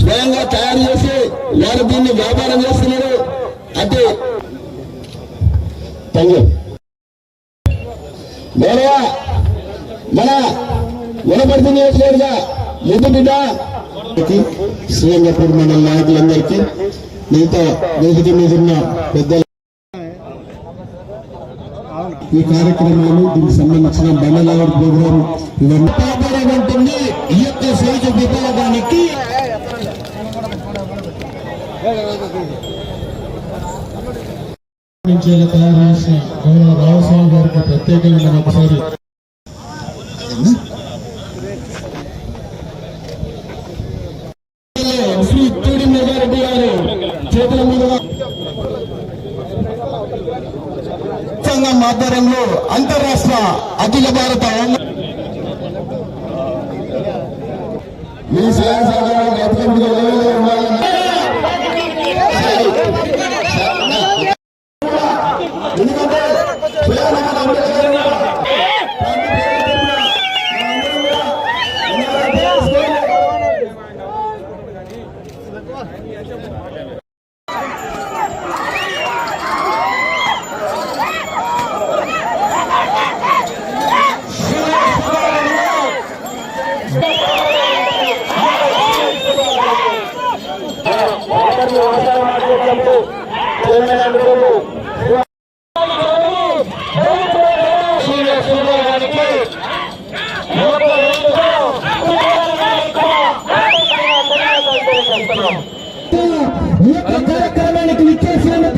స్వయంగా తయారు చేసి వారు దీన్ని వ్యాపారం చేస్తున్నారు. అంటే గౌరవ మన వనపర్తి నియోజకవర్గ ముందు బిడ్డ సీఎం గారి మండల నాయకులందరికీ మిగతా వేదిక మీద ఉన్న పెద్ద ఈ కార్యక్రమాలు దీనికి సంబంధించిన బండలాగర్ ప్రోగ్రాం ఇవన్నీ వ్యాపారం ఉంటుంది. ఈ యొక్క సైజు విభాగానికి నుంచి ఇలా తయారు చేసిన గౌరవ రామస్వామి గారికి ప్రత్యేకంగా ఒకసారి శ్రీ తూడి మెగారెడ్డి గారు చేతుల మీదుగా సంఘం ఆధ్వర్యంలో అంతర్రాష్ట్ర అఖిల భారత మీ చెప్పిన ఈ కార్యక్రమానికి విచ్చేసినందుకు